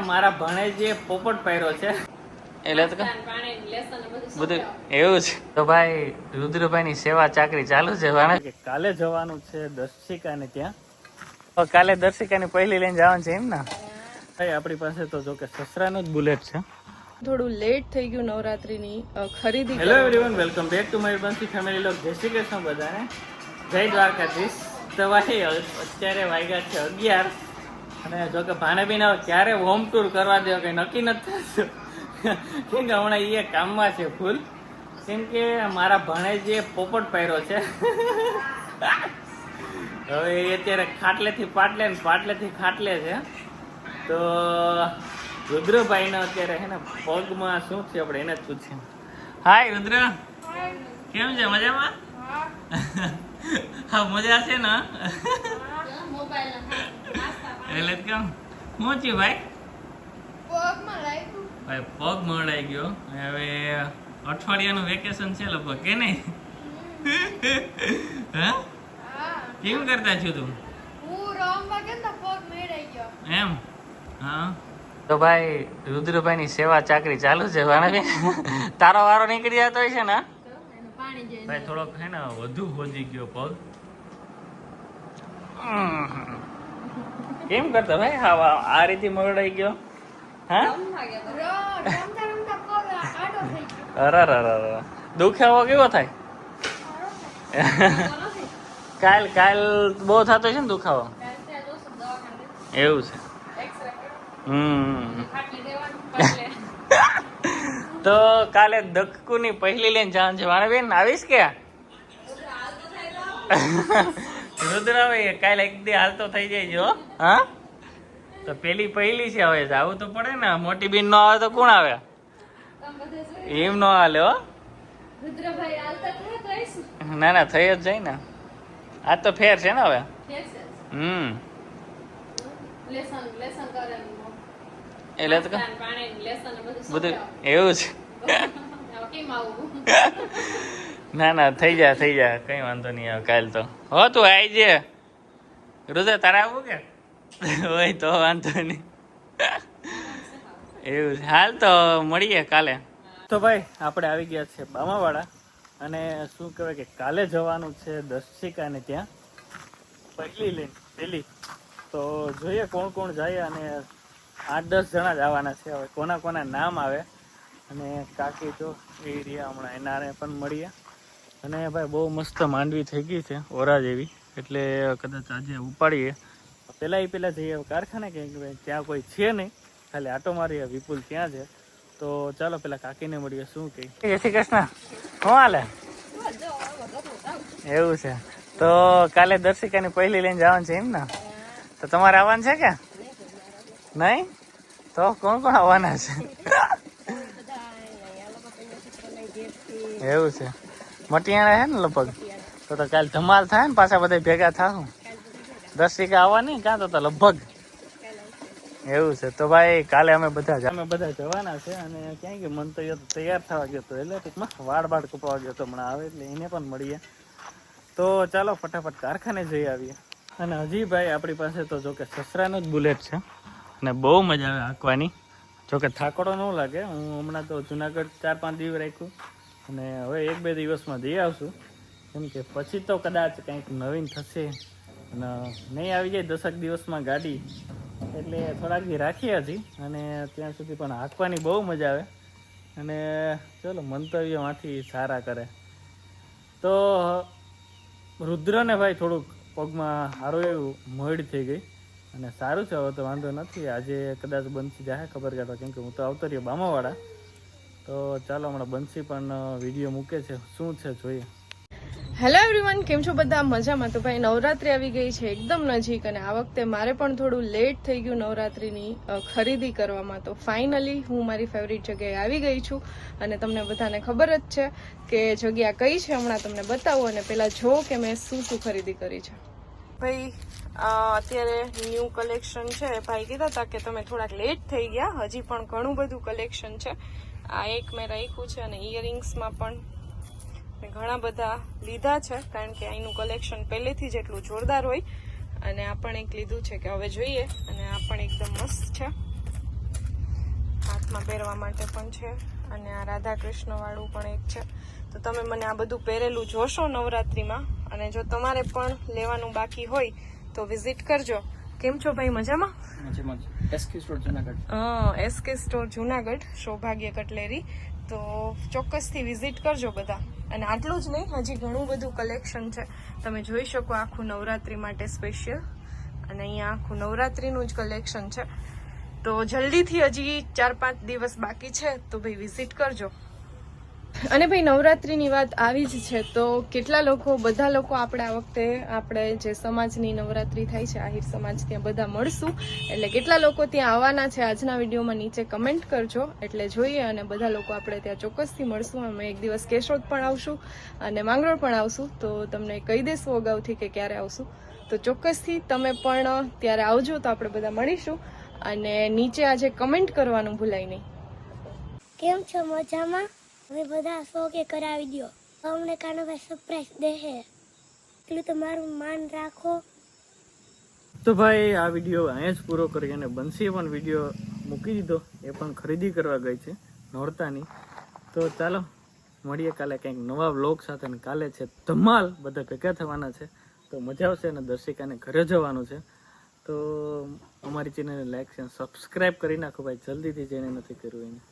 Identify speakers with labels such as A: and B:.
A: મારા ભણેજે પોપટ પહેર્યો છે. એટલે તો બધું એવું છે તો ભાઈ રુદ્રભાઈ ની સેવા ચાકરી ચાલુ છે ભાણે કાલે જવાનું છે દર્શિકા ને ત્યાં કાલે દર્શિકા ની પહેલી લઈને જવાનું છે એમ ને? ભાઈ આપણી પાસે તો જો કે સસરાનું જ બુલેટ છે.
B: થોડું લેટ થઈ ગયું નવરાત્રીની ખરીદી
A: hello everyone welcome back to my Bansi family લોક જય શ્રી કૃષ્ણ બધાને. જય દ્વારકાધીશ. તો ભાઈ અત્યારે વાગ્યા છે અગિયાર. અને જો કે ભાણેબીને હવે ક્યારે હોમ ટૂર કરવા દેવો કઈ નક્કી નથી થતું. કેમ કે હમણાં એ કામમાં છે ફૂલ કેમ કે મારા ભણેજે પોપટ પહેર્યો છે. હવે એ અત્યારે ખાટલેથી પાટલે ને પાટલેથી ખાટલે છે. તો રુદ્રભાઈને અત્યારે હે ને પગમાં શું છે આપણે એને પૂછીએ. હાય રુદ્ર. કેમ છે? મજામાં? હા મજા છે ને? એટલે કેમ? શું છે ભાઈ? ભાઈ પગ મળાઈ ગયો. હવે અઠવાડિયાનું વેકેશન છે લગભગ કે નહીં? હા? કેમ કરતા છું તું? એમ? હા. તો ભાઈ રુદ્રભાઈ ની સેવા ચાકરી ચાલુ છે ભાણેબેન તારો વારો નીકળી જતો હોય છે ને? ભાઈ થોડોક હે ને વધુ હોજી ગયો પગ. કેમ કરતો ભાઈ? હા આ રીતે મરડાઈ ગયો? હા? અરે અરે દુખાવો કેવો થાય? કાલ કાલ બહુ થતો છે ને દુખાવો? એવું છે. તો કાલે દક્કુની પહેલી લઈને જવાનું છે. મારે બેન આવીશ કે? રુદ્રાભાઈ કાલે એક દી હાલતો થઈ જાય જો હા. તો પેલી પહેલી છે હવે આવું તો પડે ને મોટી બેન નો આવે તો કોણ આવે? એમ નો હાલે હો. ના ના થઈ જ જાય ને. આ તો ફેર છે ને હવે. હમ. એટલે તો કહું. બધું એવું છે ના ના, થઈ જાય થઈ જાય કઈ વાંધો નહીં આવે કાલ તો. હો, તું આવી જે. રુદ્ર તારે આવું કે? હોય તો વાંધો નહીં. એવું હાલ તો મળીએ કાલે. તો ભાઈ, આપણે આવી ગયા છે બામાવાડા. અને શું કહેવાય કે કાલે જવાનું છે દર્શિકાને ત્યાં. પહેલી લઈને પહેલી. તો જોઈએ કોણ કોણ જાય અને આઠ દસ જણા જ આવવાના છે. હવે કોના કોના નામ આવે. અને કાકી તો એ રહ્યા હમણાં. એનાને પણ મળીએ. અને ભાઈ બહુ મસ્ત માંડવી થઈ ગઈ છે ઓરા જેવી. એટલે કદાચ આજે ઉપાડીએ. પહેલાં એ પહેલાં જઈએ કારખાને કે ભાઈ ત્યાં કોઈ છે નહીં. ખાલી આટો મારીએ વિપુલ ત્યાં છે. તો ચાલો પેલા કાકીને મળીએ શું કહે જય શ્રી કૃષ્ણ. શું હાલે? એવું છે. તો કાલે દર્શિકાની પહેલી લઈને જવાનું છે એમ ને? તો તમારે આવવાનું છે કે? નહીં? તો કોણ કોણ આવવાના છે? એવું છે. મટિયાણા છે ને લગભગ? તો તો કાલ ધમાલ થાય ને, પાછા બધા ભેગા થાશું વીઘા આવવાની કાં તો લગભગ? એવું છે. તો ભાઈ, કાલે અમે બધા અમે બધા જવાના છે અને ક્યાં કે મન તો તૈયાર થવા ગયો તો એટલે ટૂંકમાં વાળ બાળ કપાવા ગયો તો હમણાં આવે એટલે એને પણ મળીએ. તો ચાલો ફટાફટ કારખાને જઈ આવીએ. અને હજી ભાઈ, આપણી પાસે તો જોકે સસરાનું જ બુલેટ છે અને બહુ મજા આવે હાંકવાની. જોકે થાકડો ન લાગે. હું હમણાં તો જુનાગઢ ચાર પાંચ દિવસ રાખ્યું. અને હવે એક બે દિવસમાં જઈ આવશું. કેમ કે પછી તો કદાચ કંઈક નવીન થશે. અને નહીં આવી જાય દસક દિવસમાં ગાડી. એટલે થોડાક દી રાખીએ હજી. અને ત્યાં સુધી પણ હાંકવાની બહુ મજા આવે. અને ચલો મંતવ્યમાંથી સારા કરે. તો રુદ્રને ભાઈ થોડુંક પગમાં સારું એવું મોડ થઈ ગઈ. અને સારું છે, હવે તો વાંધો નથી. આજે કદાચ બંધ થઈ જાય ખબર કાઢો. કેમ કે હું તો આવતો રહ્યો બામાવાળા તો ચાલો હમણાં બંસી પણ વીડિયો મૂકે છે. શું છે જોઈએ?
B: હેલો એવરીવન કેમ છો બધા? મજામાં તો ભાઈ નવરાત્રી આવી ગઈ છે એકદમ નજીક અને આ વખતે મારે પણ થોડું લેટ થઈ ગયું નવરાત્રીની ખરીદી કરવામાં. તો ફાઇનલી હું મારી ફેવરિટ જગ્યાએ આવી ગઈ છું અને તમને બધાને ખબર જ છે કે જગ્યા કઈ છે હમણાં તમને બતાવું અને પેલા જો કે મેં શું શું ખરીદી કરી છે. ભાઈ અત્યારે ન્યૂ કલેક્શન છે. ભાઈ કીધા હતા કે તમે થોડાક લેટ થઈ ગયા હજી પણ ઘણું બધું કલેક્શન છે. આ એક મેં રાખ્યું છે અને ઇયરિંગ્સમાં પણ મેં ઘણા બધા લીધા છે, કારણ કે અહીંનું કલેક્શન પહેલેથી જ એટલું જોરદાર હોય. અને આ પણ એક લીધું છે કે હવે જોઈએ. અને આ પણ એકદમ મસ્ત છે. હાથમાં પહેરવા માટે પણ છે. અને આ રાધા કૃષ્ણવાળું પણ એક છે. તો તમે મને આ બધું પહેરેલું જોશો નવરાત્રિમાં. અને જો તમારે પણ લેવાનું બાકી હોય તો વિઝિટ કરજો. કેમ છો ભાઈ? મજામાં?
A: SK store Junagadh.
B: Saubhagya cutlery. તો ચોક્કસથી વિઝિટ કરજો બધા. અને આટલું જ નહીં હજી ઘણું બધું કલેક્શન છે. તમે જોઈ શકો આખું નવરાત્રી માટે સ્પેશિયલ અને અહીંયા આખું નવરાત્રીનું જ કલેક્શન છે. તો જલ્દીથી હજી ચાર પાંચ દિવસ બાકી છે તો ભાઈ વિઝિટ કરજો. અને ભાઈ, નવરાત્રિની વાત આવી જ છે, તો કેટલા લોકો, બધા લોકો આપણે આ વખતે, આપણે જે સમાજની નવરાત્રિ થાય છે, આહિર સમાજ, ત્યાં બધા મળશું. એટલે કેટલા લોકો ત્યાં આવવાના છે, આજના વિડીયોમાં નીચે કમેન્ટ કરજો. એટલે જોઈએ અને બધા લોકો આપણે ત્યાં ચોક્કસથી મળશું. અમે એક દિવસ કેશોદ પણ આવશું અને માંગરોળ પણ આવશું. તો તમને કહી દેશું અગાઉથી કે ક્યારે આવશું. તો ચોક્કસથી તમે પણ ત્યારે આવજો, તો આપણે બધા મળીશું. અને નીચે આજે કમેન્ટ કરવાનું ભૂલાય નહીં.
C: કેમ છો? મજામાં? હવે બધા શોકે કરાવી દો અમને કાનભાઈ સરપ્રાઈઝ દેહે. એટલું તમારું માન રાખો.
A: તો ભાઈ, આ વીડિયો અહીંયા જ પૂરો કરી અને બંસીએ પણ વીડિયો મૂકી દીધો. એ પણ ખરીદી કરવા ગઈ છે, નોરતાની. તો ચાલો, મળીએ કાલે કંઈક નવા વ્લોગ સાથે અને કાલે છે ધમાલ. બધા ભેગા થવાના છે. તો મજા આવશે અને દર્શિકાને ઘરે જવાનું છે. તો અમારી ચેનલને લાઈક છે સબસ્ક્રાઈબ કરી નાખો ભાઈ. જલ્દીથી જેને નથી કર્યું એને.